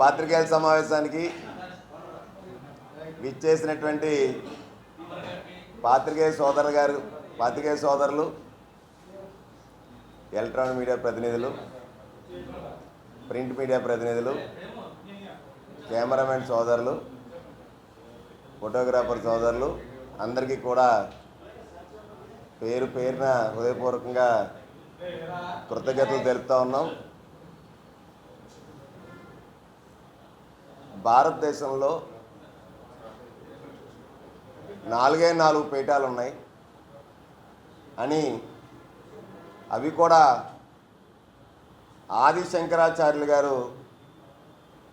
పాత్రికేయుల సమావేశానికి విచ్చేసినటువంటి పాత్రికేయ సోదరు గారు పాత్రికేయ సోదరులు ఎలక్ట్రానిక్ మీడియా ప్రతినిధులు ప్రింట్ మీడియా ప్రతినిధులు కెమెరామెన్ సోదరులు ఫోటోగ్రాఫర్ సోదరులు అందరికీ కూడా పేరు పేరున హృదయపూర్వకంగా కృతజ్ఞతలు తెలుపుతా ఉన్నాం. భారతదేశంలో నాలుగే నాలుగు పీఠాలు ఉన్నాయి అని అవి కూడా ఆది శంకరాచార్యులు గారు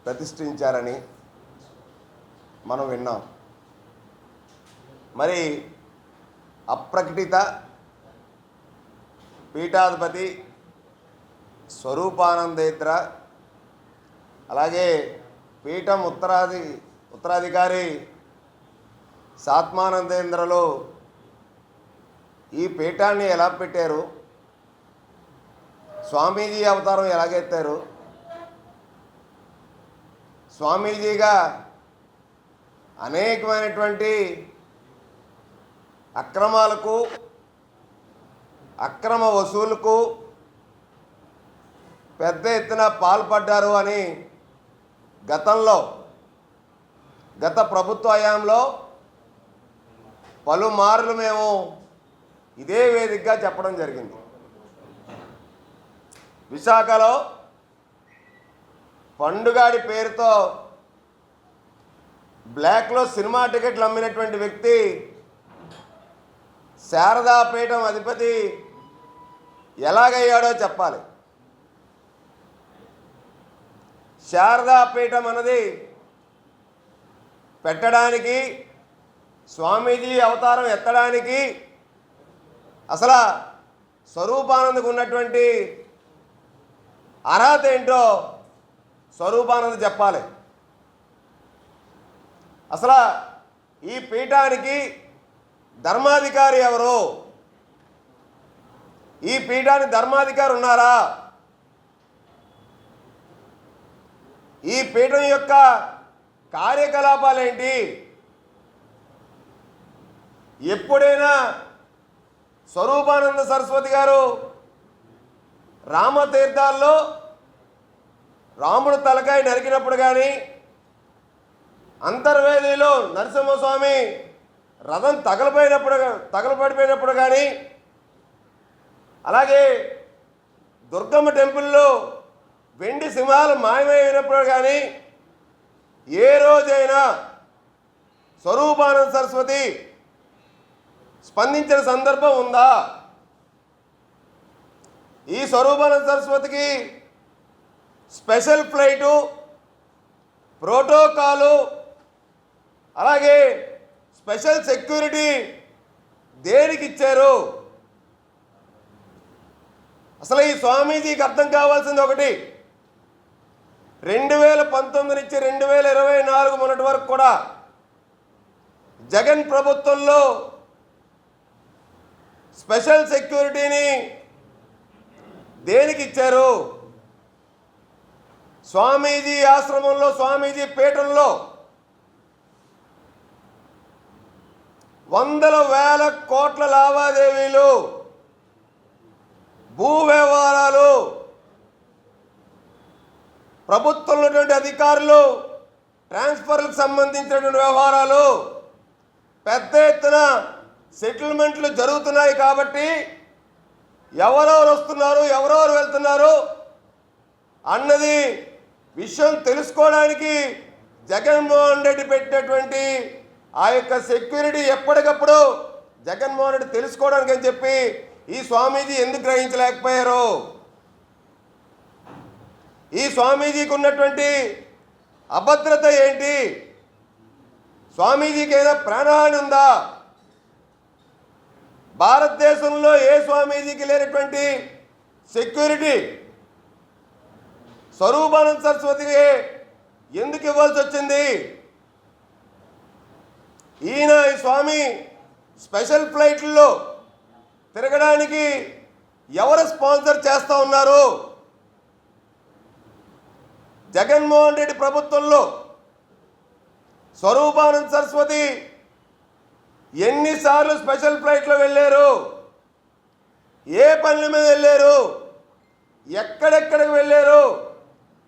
ప్రతిష్ఠించారని మనం విన్నాం. మరి అప్రకటిత పీఠాధిపతి స్వరూపానందేంద్ర అలాగే పీఠం ఉత్తరాది ఉత్తరాధికారి సాత్మానందేంద్రలో ఈ పీఠాన్ని ఎలా పెట్టారు? స్వామీజీ అవతారం ఎలాగెత్తారు? స్వామీజీగా అనేకమైనటువంటి అక్రమాలకు అక్రమ వసూలుకు పెద్ద ఎత్తున పాల్పడ్డారు అని గతంలో గత ప్రభుత్వ హయాంలో పలుమార్లు మేము ఇదే వేదికగా చెప్పడం జరిగింది. విశాఖలో పండుగాడి పేరుతో బ్లాక్లో సినిమా టికెట్లు అమ్మినటువంటి వ్యక్తి శారదాపీఠం అధిపతి ఎలాగయ్యాడో చెప్పాలి. శారదాపీఠం అన్నది పెట్టడానికి స్వామీజీ అవతారం ఎత్తడానికి అసలు స్వరూపానందకు ఉన్నటువంటి అర్హత ఏంటో స్వరూపానంద చెప్పాలి. అసలు ఈ పీఠానికి ధర్మాధికారి ఎవరు? ఈ పీఠానికి ధర్మాధికారి ఉన్నారా? ఈ పీఠం యొక్క కార్యకలాపాలు ఏంటి ఎప్పుడైనా స్వరూపానంద సరస్వతి గారు రామతీర్థాల్లో రాముడు తలకాయ నరికినప్పుడు కానీ అంతర్వేదిలో నరసింహస్వామి రథం తగలపోయినప్పుడు తగలపడిపోయినప్పుడు కానీ అలాగే దుర్గమ్మ టెంపుల్లో వెండి సింహాలు మాయమైనప్పుడు కానీ ఏ రోజైనా స్వరూపానంద సరస్వతి స్పందించిన సందర్భం ఉందా? ఈ స్వరూపానంద సరస్వతికి స్పెషల్ ఫ్లైటు ప్రోటోకాలు అలాగే స్పెషల్ సెక్యూరిటీ దేనికి ఇచ్చారు? అసలు ఈ స్వామీజీకి అర్థం కావాల్సింది ఒకటి. రెండు వేల పంతొమ్మిది నుంచి రెండు వేల ఇరవై నాలుగు మొన్నటి వరకు కూడా జగన్ ప్రభుత్వంలో స్పెషల్ సెక్యూరిటీని దేనికి ఇచ్చారు స్వామీజీ ఆశ్రమంలో స్వామీజీ పీఠంలో వందల వేల కోట్ల లావాదేవీలు భూ వ్యవహారాలు ప్రభుత్వంలో ఉన్నటువంటి అధికారులు ట్రాన్స్ఫర్లకు సంబంధించినటువంటి వ్యవహారాలు పెద్ద ఎత్తున సెటిల్మెంట్లు జరుగుతున్నాయి కాబట్టి ఎవరెవరు వస్తున్నారు ఎవరెవరు వెళ్తున్నారు అన్నది విషయం తెలుసుకోవడానికి జగన్మోహన్ రెడ్డి పెట్టినటువంటి ఆ యొక్క సెక్యూరిటీ ఎప్పటికప్పుడు జగన్మోహన్ రెడ్డి తెలుసుకోవడానికి అని చెప్పి ఈ స్వామీజీ ఎందుకు గ్రహించలేకపోయారు? ఈ స్వామీజీకి ఉన్నటువంటి అభద్రత ఏంటి? స్వామీజీకి ఏదైనా ప్రాణహాని ఉందా? భారతదేశంలో ఏ స్వామీజీకి లేనటువంటి సెక్యూరిటీ స్వరూపానంద సరస్వతికి ఎందుకు ఇవ్వాల్సి వచ్చింది? ఈయన ఈ స్వామి స్పెషల్ ఫ్లైట్లలో తిరగడానికి ఎవరు స్పాన్సర్ చేస్తూ ఉన్నారు? జగన్మోహన్ రెడ్డి ప్రభుత్వంలో స్వరూపానంద్ సరస్వతి ఎన్నిసార్లు స్పెషల్ ఫ్లైట్లో వెళ్ళారు? ఏ పనుల మీద వెళ్ళారు? ఎక్కడెక్కడికి వెళ్ళారు?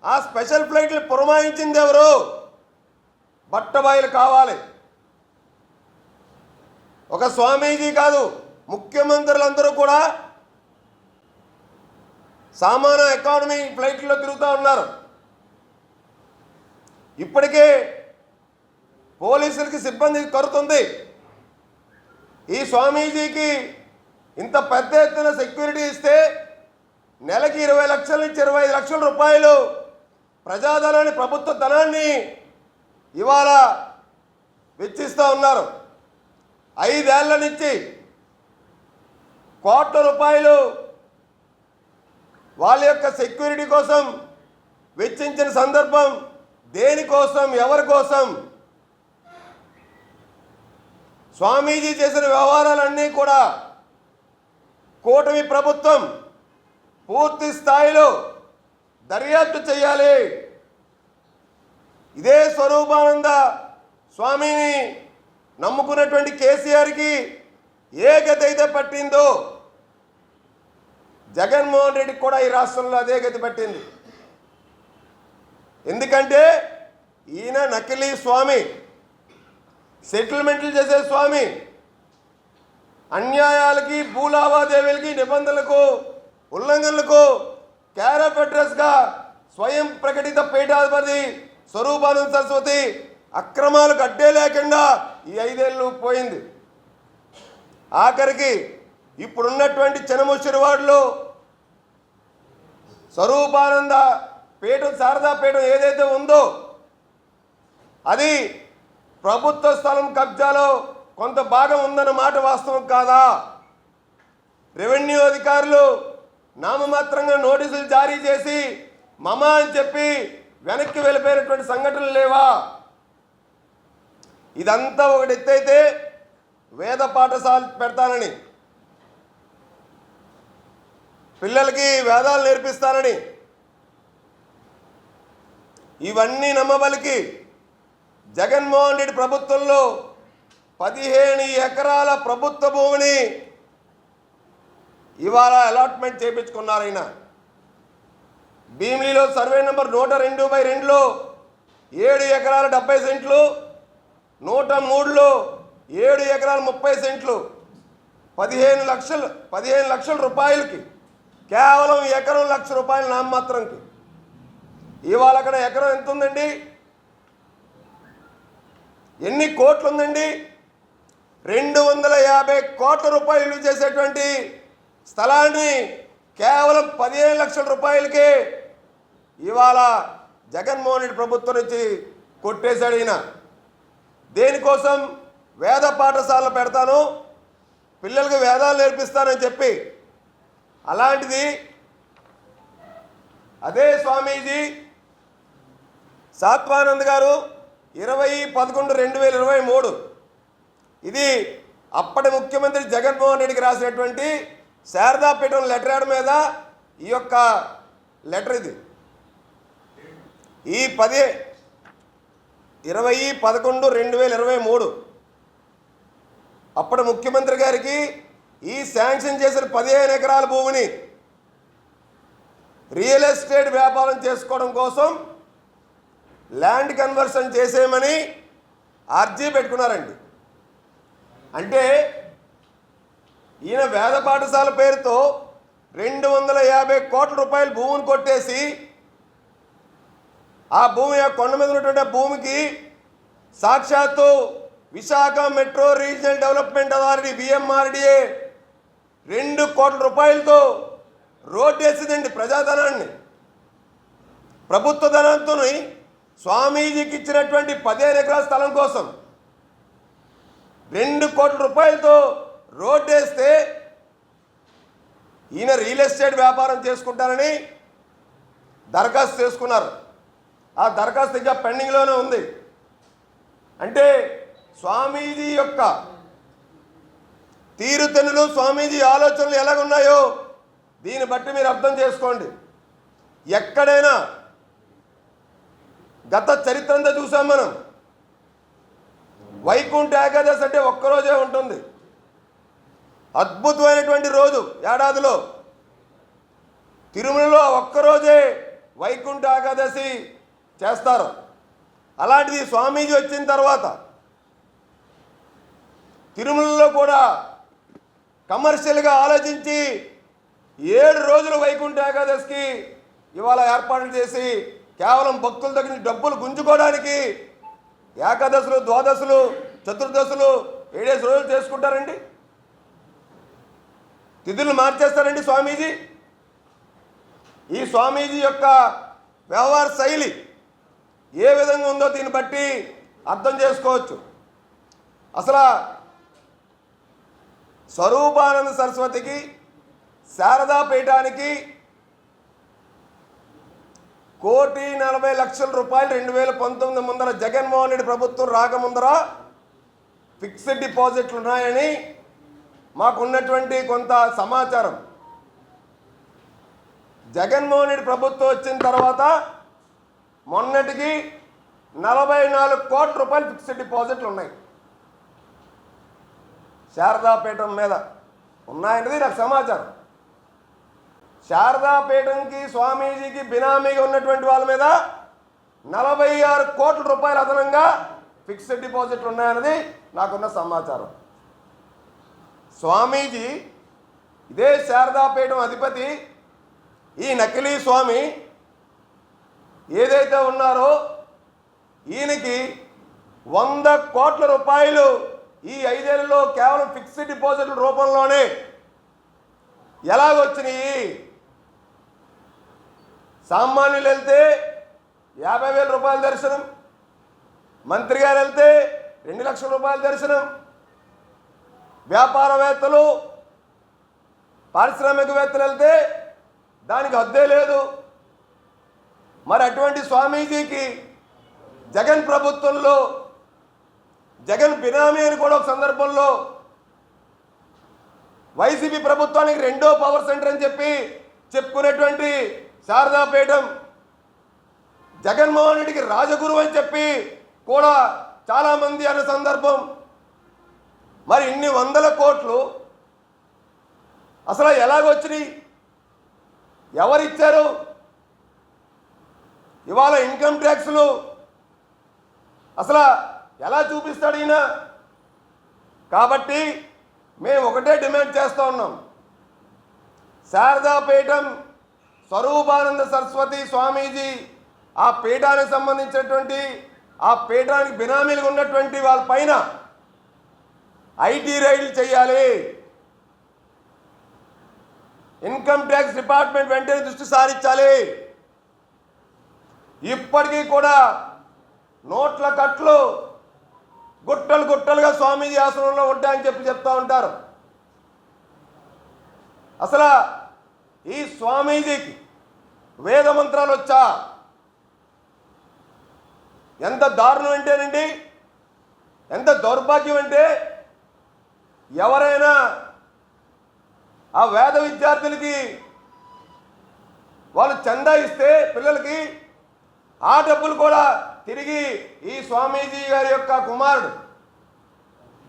ఆ స్పెషల్ ఫ్లైట్లు పురమాయించింది ఎవరు? బట్టబాయిలు కావాలి. ఒక స్వామీజీ కాదు ముఖ్యమంత్రులందరూ కూడా సామాన ఎకానమీ ఫ్లైట్లో తిరుగుతూ ఉన్నారు. ఇప్పటికే పోలీసులకి సిబ్బంది కరుతుంది. ఈ స్వామీజీకి ఇంత పెద్ద ఎత్తున సెక్యూరిటీ ఇస్తే నెలకి ఇరవై లక్షల నుంచి ఇరవై లక్షల రూపాయలు ప్రజాధనాన్ని ప్రభుత్వ ధనాన్ని ఇవాళ వెచ్చిస్తూ ఉన్నారు. ఐదేళ్ళ నుంచి కోట్ల రూపాయలు వాళ్ళ యొక్క సెక్యూరిటీ కోసం వెచ్చించిన సందర్భం దేనికోసం ఎవరి కోసం స్వామీజీ చేసిన వ్యవహారాలన్నీ కూడా కూటమి ప్రభుత్వం పూర్తి స్థాయిలో దర్యాప్తు చేయాలి. ఇదే స్వరూపానంద స్వామిని నమ్ముకున్నటువంటి కేసీఆర్కి ఏ గతి అయితే పట్టిందో జగన్మోహన్ రెడ్డికి కూడా ఈ రాష్ట్రంలో అదే గతి పట్టింది. ఎందుకంటే ఈయన నకిలీ స్వామి. సెటిల్మెంట్లు చేసే స్వామి. అన్యాయాలకి భూలావాదేవీలకి నిబంధనలకు ఉల్లంఘనలకు క్యారఫ్ అడ్రస్గా స్వయం ప్రకటిత పీఠాధిపతి స్వరూపానంద సరస్వతి అక్రమాలకు అడ్డే లేకుండా ఈ ఐదేళ్ళు పోయింది. ఆఖరికి ఇప్పుడున్నటువంటి చెనముచ్చిరివాడలో స్వరూపానంద పీఠం శారదా పీఠం ఏదైతే ఉందో అది ప్రభుత్వ స్థలం కబ్జాలో కొంత భాగం ఉందన్న మాట వాస్తవం కాదా? రెవెన్యూ అధికారులు నామమాత్రంగా నోటీసులు జారీ చేసి మమ అని చెప్పి వెనక్కి వెళ్ళిపోయినటువంటి సంఘటనలు లేవా? ఇదంతా ఒకటి ఎత్తైతే వేద పాఠశాల పెడతానని పిల్లలకి వేదాలు నేర్పిస్తానని ఇవన్నీ నమ్మబలికి జగన్మోహన్ రెడ్డి ప్రభుత్వంలో పదిహేను ఎకరాల ప్రభుత్వ భూమిని ఇవాళ అలాట్మెంట్ చేయించుకున్నారు ఆయన. భీమిలిలో సర్వే నెంబర్ నూట రెండు బై రెండులో ఏడు ఎకరాల డెబ్బై సెంట్లు నూట మూడులో ఏడు ఎకరాల ముప్పై సెంట్లు పదిహేను లక్షలు పదిహేను లక్షల రూపాయలకి కేవలం ఎకరం లక్ష రూపాయలు నామమాత్రంకి. ఇవాళ అక్కడ ఎకరం ఎంత ఉందండి ఎన్ని కోట్లు ఉందండి రెండు వందల యాభై కోట్ల రూపాయలు చేసేటువంటి స్థలాన్ని కేవలం పదిహేను లక్షల రూపాయలకే ఇవాళ జగన్మోహన్ రెడ్డి ప్రభుత్వం నుంచి కొట్టేశాడు ఈయన. దేనికోసం వేద పాఠశాలలు పెడతాను పిల్లలకి వేదాలు నేర్పిస్తానని చెప్పి. అలాంటిది అదే స్వామీజీ సాత్వానంద్ గారు ఇరవై పదకొండు రెండు వేల ఇరవై మూడు. ఇది అప్పటి ముఖ్యమంత్రి జగన్మోహన్ రెడ్డికి రాసినటువంటి శారదాపీఠం లెటర్ యాడ్ మీద ఈ యొక్క లెటర్ ఇది. ఈ పది ఇరవై పదకొండు రెండు వేల ఇరవై మూడు. అప్పటి ముఖ్యమంత్రి గారికి ఈ శాంక్షన్ చేసిన పదిహేను ఎకరాల భూమిని రియల్ ఎస్టేట్ వ్యాపారం చేసుకోవడం కోసం ల్యాండ్ కన్వర్షన్ చేసేయమని అర్జీ పెట్టుకున్నారండి. అంటే ఈయన వేద పాఠశాల పేరుతో రెండు వందల యాభై కోట్ల రూపాయలు భూమిని కొట్టేసి ఆ భూమి ఆ కొండ మీద ఉన్నటువంటి భూమికి సాక్షాత్తు Visakha metro regional development authority BMRDA రెండు కోట్ల రూపాయలతో రోడ్డు వేసిందండి ప్రజాధనాన్ని. ప్రభుత్వ ధనంతో స్వామీజీకి ఇచ్చినటువంటి పదిహేను ఎకరాల స్థలం కోసం రెండు కోట్ల రూపాయలతో రోడ్డు వేస్తే ఈయన రియల్ ఎస్టేట్ వ్యాపారం చేసుకుంటారని దరఖాస్తు చేసుకున్నారు. ఆ దరఖాస్తు ఇంకా పెండింగ్లోనే ఉంది. అంటే స్వామీజీ యొక్క తీరుతెన్నులు స్వామీజీ ఆలోచనలు ఎలాగున్నాయో దీన్ని బట్టి మీరు అర్థం చేసుకోండి. ఎక్కడైనా గత చరిత్ర అంతా చూసాం మనం. వైకుంఠ ఏకాదశి అంటే ఒక్కరోజే ఉంటుంది. అద్భుతమైనటువంటి రోజు ఏడాదిలో. తిరుమలలో ఒక్కరోజే వైకుంఠ ఏకాదశి చేస్తారు. అలాంటిది స్వామీజీ వచ్చిన తర్వాత తిరుమలలో కూడా కమర్షియల్గా ఆలోచించి ఏడు రోజులు వైకుంఠ ఏకాదశికి ఇవాళ ఏర్పాట్లు చేసి కేవలం భక్తుల దగ్గర డబ్బులు గుంజుకోవడానికి ఏకాదశులు ద్వాదశులు చతుర్దశులు ఏడేసి రోజులు చేసుకుంటారండి? తిథులు మార్చేస్తారండి స్వామీజీ? ఈ స్వామీజీ యొక్క వ్యవహార శైలి ఏ విధంగా ఉందో దీన్ని బట్టి అర్థం చేసుకోవచ్చు. అసలు స్వరూపానంద సరస్వతికి శారదా పీఠానికి కోటి నలభై లక్షల రూపాయలు రెండు వేల పంతొమ్మిది ముందర జగన్మోహన్ రెడ్డి ప్రభుత్వం రాకముందర ఫిక్స్డ్ డిపాజిట్లు ఉన్నాయని మాకున్నటువంటి కొంత సమాచారం. జగన్మోహన్ రెడ్డి ప్రభుత్వం వచ్చిన తర్వాత మొన్నటికి నలభై నాలుగు కోట్ల రూపాయలు ఫిక్స్డ్ డిపాజిట్లు ఉన్నాయి. శారదాపీఠం మీద ఉన్నాయన్నది నాకు సమాచారం. శారదాపీఠంకి స్వామీజీకి బినామీగా ఉన్నటువంటి వాళ్ళ మీద నలభై ఆరు కోట్ల రూపాయలు అదనంగా ఫిక్స్డ్ డిపాజిట్లు ఉన్నాయన్నది నాకున్న సమాచారం. స్వామీజీ ఇదే శారదాపీఠం అధిపతి ఈ నకిలీ స్వామి ఏదైతే ఉన్నారో ఈయనకి వంద కోట్ల రూపాయలు ఈ ఐదేళ్ళలో కేవలం ఫిక్స్డ్ డిపాజిట్ల రూపంలోనే ఎలాగొచ్చినాయి? సామాన్యులు వెళ్తే యాభై వేల రూపాయల దర్శనం మంత్రి గారు వెళ్తే రెండు లక్షల రూపాయల దర్శనం. వ్యాపారవేత్తలు పారిశ్రామికవేత్తలు వెళ్తే దానికి హద్దే లేదు. మరి అటువంటి స్వామీజీకి జగన్ ప్రభుత్వంలో జగన్ బినామీ అని కూడా ఒక సందర్భంలో వైసీపీ ప్రభుత్వానికి రెండో పవర్ సెంటర్ అని చెప్పి చెప్పుకునేటువంటి శారదాపీఠం జగన్మోహన్ రెడ్డికి రాజగురు అని చెప్పి కూడా చాలామంది అన్న సందర్భం. మరి ఇన్ని వందల కోట్లు అసలు ఎలాగొచ్చినాయి ఎవరిచ్చారు? ఇవాళ ఇన్కమ్ ట్యాక్స్లు అసలు ఎలా చూపిస్తాడు ఈయన? కాబట్టి మేము ఒకటే డిమాండ్ చేస్తూ ఉన్నాం. శారదాపీఠం స్వరూపానంద సరస్వతి స్వామీజీ ఆ పీఠానికి సంబంధించినటువంటి ఆ పీఠానికి బినామీలుగా ఉన్నటువంటి వాళ్ళ పైన ఐటీ రైడ్లు చేయాలి. ఇన్కమ్ ట్యాక్స్ డిపార్ట్మెంట్ వెంటనే దృష్టి సారించాలి. ఇప్పటికీ కూడా నోట్ల కట్లు గుట్టలు గుట్టలుగా స్వామీజీ ఆశ్రమంలో ఉంటాయని చెప్పి చెప్తా ఉంటారు. అసలు ఈ స్వామీజీకి వేద మంత్రాలు వచ్చా? ఎంత దారుణం అంటేనండి ఎంత దౌర్భాగ్యం అంటే ఎవరైనా ఆ వేద విద్యార్థులకి వాళ్ళు చందా ఇస్తే పిల్లలకి ఆ డబ్బులు కూడా తిరిగి ఈ స్వామీజీ గారి యొక్క కుమారుడు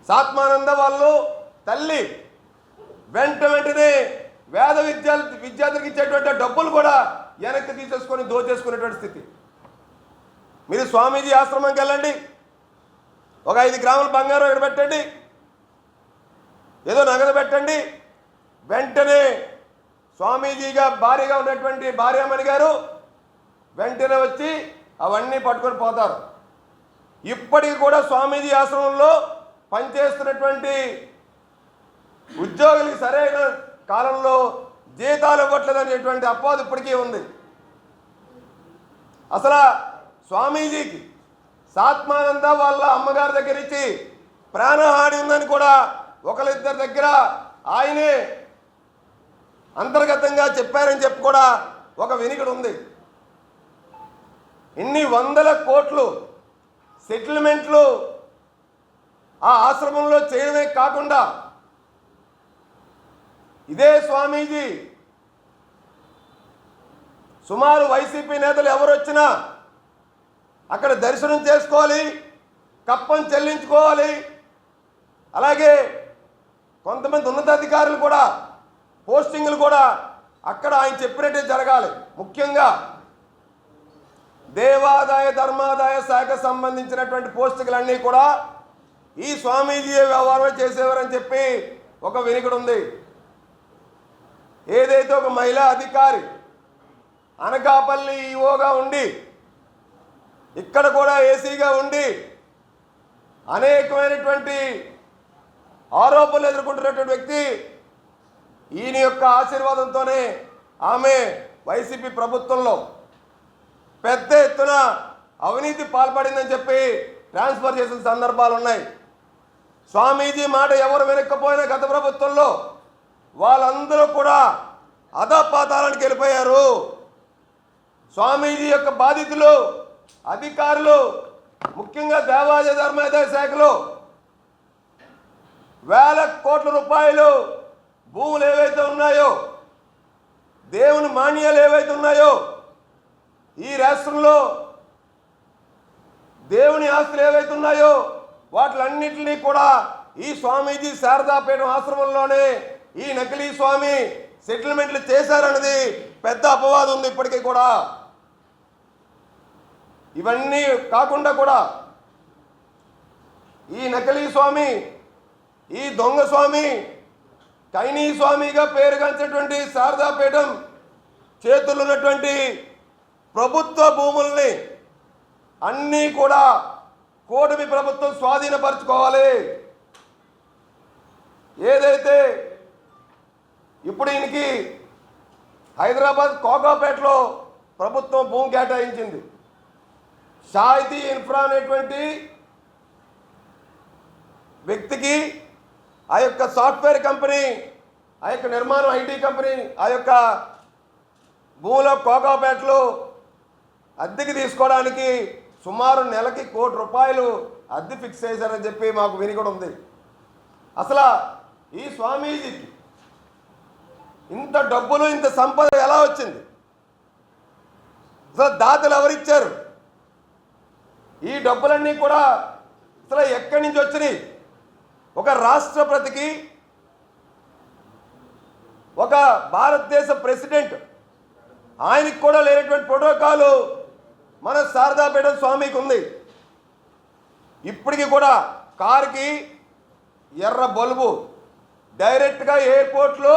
సాత్మానంద వాళ్ళు తల్లి వెంట వెంటనే వేద విద్యార్థి విద్యార్థులకు ఇచ్చేటువంటి డబ్బులు కూడా వెనక్కి తీసేసుకొని దోచేసుకునేటువంటి స్థితి. మీరు స్వామీజీ ఆశ్రమంకి వెళ్ళండి. ఒక ఐదు గ్రాముల బంగారం ఇక్కడ పెట్టండి. ఏదో నగదు పెట్టండి. వెంటనే స్వామీజీగా భార్యగా ఉన్నటువంటి భార్యామణి గారు వెంటనే వచ్చి అవన్నీ పట్టుకొని పోతారు. ఇప్పటికి కూడా స్వామీజీ ఆశ్రమంలో పనిచేస్తున్నటువంటి ఉద్యోగులకి సరైన కాలంలో జీతాలు ఇవ్వట్లేదు అనేటువంటి అపవాదు ఇప్పటికీ ఉంది. అసలు స్వామీజీకి సాత్మానంద వాళ్ళ అమ్మగారి దగ్గర ఇచ్చి ప్రాణహాని ఉందని కూడా ఒకరిద్దరి దగ్గర ఆయనే అంతర్గతంగా చెప్పారని చెప్పి కూడా ఒక వినికిడు ఉంది. ఇన్ని వందల కోట్లు సెటిల్మెంట్లు ఆ ఆశ్రమంలో చేయడమే కాకుండా ఇదే స్వామీజీ. సుమారు వైసీపీ నేతలు ఎవరు వచ్చినా అక్కడ దర్శనం చేసుకోవాలి కప్పం చెల్లించుకోవాలి. అలాగే కొంతమంది ఉన్నతాధికారులు కూడా పోస్టింగ్లు కూడా అక్కడ ఆయన చెప్పినట్టే జరగాలి. ముఖ్యంగా దేవాదాయ ధర్మాదాయ శాఖ సంబంధించినటువంటి పోస్టులన్నీ కూడా ఈ స్వామీజీ వ్యవహారం చేసేవారని చెప్పి ఒక వినికిడి ఉంది ఏదైతే ఒక మహిళా అధికారి అనకాపల్లి ఈఓగా ఉండి ఇక్కడ కూడా ఏసీగా ఉండి అనేకమైనటువంటి ఆరోపణలు ఎదుర్కొంటున్నటువంటి వ్యక్తి ఈయన యొక్క ఆశీర్వాదంతోనే ఆమె వైసీపీ ప్రభుత్వంలో పెద్ద ఎత్తున అవినీతి పాల్పడిందని చెప్పి ట్రాన్స్ఫర్ చేసిన సందర్భాలు ఉన్నాయి స్వామీజీ మాట ఎవరు వెనక్కపోయినా గత ప్రభుత్వంలో వాళ్ళందరూ కూడా అధపాతాలకు వెళ్ళిపోయారు. స్వామీజీ యొక్క బాధితులు అధికారులు ముఖ్యంగా దేవాలయ ధర్మాదాయ శాఖలో వేల కోట్ల రూపాయలు భూములు ఏవైతే ఉన్నాయో దేవుని మాన్యాలు ఏవైతే ఉన్నాయో ఈ రాష్ట్రంలో దేవుని ఆస్తులు ఏవైతే ఉన్నాయో వాటిలన్నింటినీ కూడా ఈ స్వామీజీ శారదాపీఠం ఆశ్రమంలోనే ఈ నకిలీ స్వామి సెటిల్మెంట్లు చేశారన్నది పెద్ద అపవాదం ఉంది ఇప్పటికీ కూడా. ఇవన్నీ కాకుండా కూడా ఈ నకిలీ స్వామి ఈ దొంగ స్వామి కైనీ స్వామిగా పేరుగాంచినటువంటి శారదాపీఠం చేతుల్లో ఉన్నటువంటి ప్రభుత్వ భూముల్ని అన్నీ కూడా కూటమి ప్రభుత్వం స్వాధీనపరచుకోవాలి. ఏదైతే ఇప్పుడు ఈయనకి హైదరాబాద్ కోకాపేటలో ప్రభుత్వం భూమి కేటాయించింది. షాయితీ ఇన్ఫ్రా అనేటువంటి వ్యక్తికి ఆ యొక్క సాఫ్ట్వేర్ కంపెనీ ఆ యొక్క నిర్మాణం ఐటీ కంపెనీ ఆ యొక్క భూమిలో కోకాపేటలో అద్దెకి తీసుకోవడానికి సుమారు నెలకి కోటి రూపాయలు అద్దె ఫిక్స్ చేశారని చెప్పి మాకు వినిగడ ఉంది అసలు ఈ స్వామీజీకి ఇంత డబ్బులు ఇంత సంపద ఎలా వచ్చింది? అసలు దాతలు ఎవరిచ్చారు? ఈ డబ్బులన్నీ కూడా అసలు ఎక్కడి నుంచి వచ్చినాయి? ఒక రాష్ట్రపతికి ఒక భారతదేశ ప్రెసిడెంట్ ఆయనకి కూడా లేనటువంటి ప్రోటోకాలు మన శారదాపేట స్వామికి ఉంది. ఇప్పటికి కూడా కారుకి ఎర్ర బల్బు డైరెక్ట్గా ఎయిర్పోర్ట్లో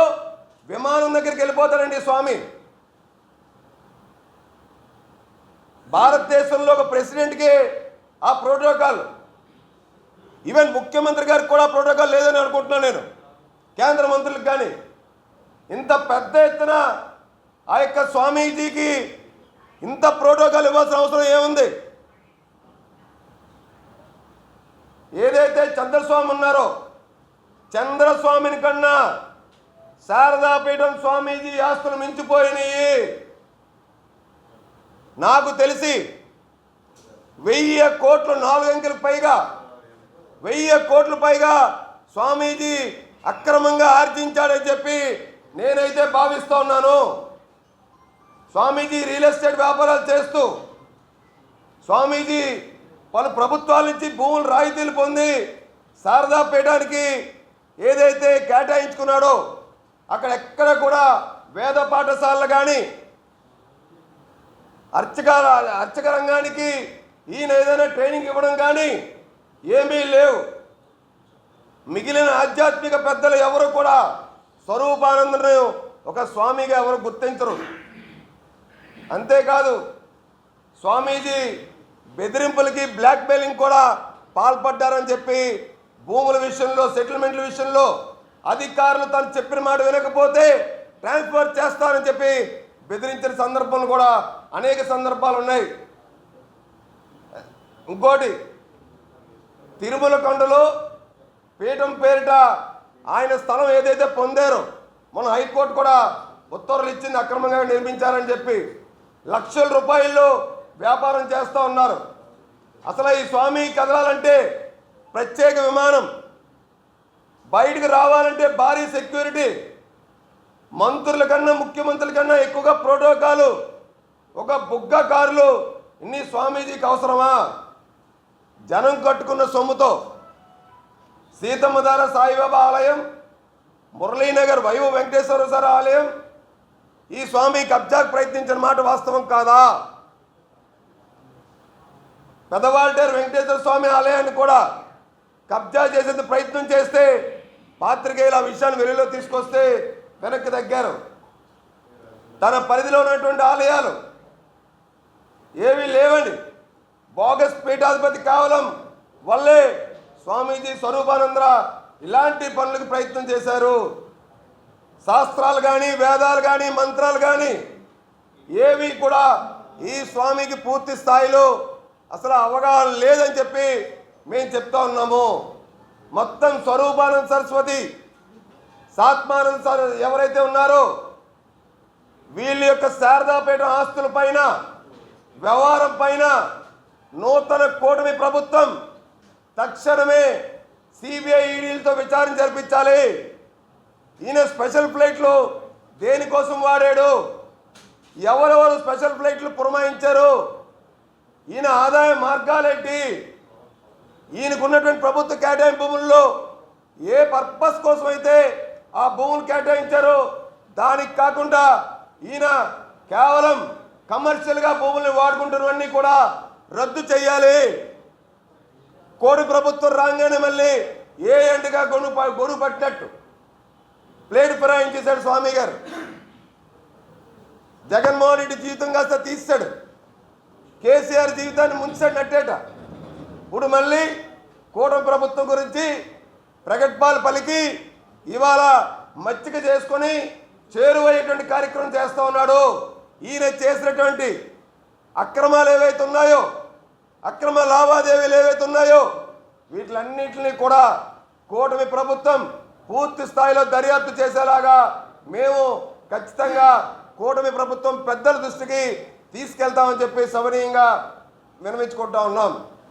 విమానం దగ్గరికి వెళ్ళిపోతాడండి స్వామి. భారతదేశంలో ఒక ప్రెసిడెంట్కి ఆ ప్రోటోకాల్ ఈవెన్ ముఖ్యమంత్రి గారికి కూడా ప్రోటోకాల్ లేదని అనుకుంటున్నాను నేను. కేంద్ర మంత్రులకు కానీ ఇంత పెద్ద ఎత్తున ఆ యొక్క స్వామీజీకి ఇంత ప్రోటోకాల్ ఇవ్వాల్సిన అవసరం ఏముంది? ఏదైతే చంద్రస్వామి ఉన్నారో చంద్రస్వామిని కన్నా శారదాపీఠం స్వామీజీ ఆస్తులు మించిపోయినాయి. నాకు తెలిసి వెయ్యి కోట్లు నాలుగు పైగా వెయ్యి కోట్ల పైగా స్వామీజీ అక్రమంగా ఆర్జించాడని చెప్పి నేనైతే భావిస్తూ ఉన్నాను. స్వామీజీ రియల్ ఎస్టేట్ వ్యాపారాలు చేస్తూ స్వామీజీ పలు ప్రభుత్వాల నుంచి భూములు రాయితీలు పొంది శారదా పీఠానికి ఏదైతే కేటాయించుకున్నాడో అక్కడ ఎక్కడ కూడా వేద పాఠశాలలు కానీ అర్చక అర్చక రంగానికి ఈయన ఏదైనా ట్రైనింగ్ ఇవ్వడం కానీ ఏమీ లేవు. మిగిలిన ఆధ్యాత్మిక పెద్దలు ఎవరు కూడా స్వరూపానందను ఒక స్వామిగా ఎవరు గుర్తించరు. అంతేకాదు స్వామీజీ బెదిరింపులకి బ్లాక్మెయిలింగ్ కూడా పాల్పడ్డారని చెప్పి భూముల విషయంలో సెటిల్మెంట్ల విషయంలో అధికారులు తను చెప్పిన మాట వినకపోతే ట్రాన్స్ఫర్ చేస్తారని చెప్పి బెదిరించిన సందర్భాలు కూడా అనేక సందర్భాలు ఉన్నాయి. ఇంకోటి తిరుమల కొండలో పీఠం పేరిట ఆయన స్థలం ఏదైతే పొందారో మన హైకోర్టు కూడా ఉత్తర్వులు ఇచ్చింది అక్రమంగా నిర్మించారని చెప్పి లక్షల రూపాయల్లో వ్యాపారం చేస్తూ ఉన్నారు. అసలు ఈ స్వామి కదలాలంటే ప్రత్యేక విమానం బయటకు రావాలంటే భారీ సెక్యూరిటీ మంత్రుల కన్నా ముఖ్యమంత్రుల కన్నా ఎక్కువగా ప్రోటోకాలు. ఒక బుగ్గ కారులు ఇన్ని స్వామీజీకి అవసరమా? జనం కట్టుకున్న సొమ్ముతో. సీతమ్మధార సాయిబాబా ఆలయం మురళీనగర్ వైవ వెంకటేశ్వర సార్ ఆలయం. ఈ స్వామి కబ్జాకు ప్రయత్నించిన మాట వాస్తవం కాదా? పెదవాల్టేరు వెంకటేశ్వర స్వామి ఆలయాన్ని కూడా కబ్జా చేసేందుకు ప్రయత్నం చేస్తే పాత్రికేయులు ఆ విషయాన్ని వెలుగులో తీసుకొస్తే వెనక్కి తగ్గారు. తన పరిధిలో ఉన్నటువంటి ఆలయాలు ఏమీ లేవండి. బోగస్ పీఠాధిపతి కేవలం వల్లే స్వామీజీ స్వరూపానంద్ర ఇలాంటి పనులకు ప్రయత్నం చేశారు. శాస్త్రాలు కానీ వేదాలు కానీ మంత్రాలు కానీ ఏవి కూడా ఈ స్వామికి పూర్తి స్థాయిలో అసలు అవగాహన లేదని చెప్పి మేము చెప్తా ఉన్నాము. మొత్తం స్వరూపానంద సరస్వతి సాత్మానంద సర ఎవరైతే ఉన్నారో వీళ్ళ యొక్క శారదాపేట ఆస్తుల పైన వ్యవహారం పైన నూతన కూటమి ప్రభుత్వం తక్షణమే సిబిఐ ఈడీలతో విచారణ జరిపించాలి. ఈయన స్పెషల్ ఫ్లైట్లు దేనికోసం వాడాడు? ఎవరెవరు స్పెషల్ ఫ్లైట్లు పురమాయించారు? ఈయన ఆదాయ మార్గాలేంటి? ఈయనకు ఉన్నటువంటి ప్రభుత్వ కేటాయింపు భూముల్లో ఏ పర్పస్ కోసం అయితే ఆ భూములు కేటాయించారో దానికి కాకుండా ఈయన కేవలం కమర్షియల్గా భూముల్ని వాడుకుంటున్నవన్నీ కూడా రద్దు చేయాలి. కోడి ప్రభుత్వం రాగానే మళ్ళీ ఏ ఎండుగా గొను గొను పట్టినట్టు. ప్లేట్ ఫిరాయించేశాడు స్వామి గారు. జగన్మోహన్ రెడ్డి జీవితం కాస్త తీస్తాడు. కేసీఆర్ జీవితాన్ని ముంచాడు నట్టేట ఇప్పుడు మళ్ళీ కూటమి ప్రభుత్వం గురించి ప్రగట్పాలు పలికి ఇవాళ మచ్చిక చేసుకొని చేరువయ్యేటువంటి కార్యక్రమం చేస్తూ ఉన్నాడు. ఈయన చేసినటువంటి అక్రమాలు ఏవైతే ఉన్నాయో అక్రమ లావాదేవీలు ఏవైతే ఉన్నాయో వీటిలన్నింటినీ కూడా కూటమి ప్రభుత్వం పూర్తి స్థాయిలో దర్యాప్తు చేసేలాగా మేము ఖచ్చితంగా కూటమి ప్రభుత్వం పెద్దల దృష్టికి తీసుకెళ్తామని చెప్పి సవనీయంగా వినమించుకుంటా ఉన్నాం.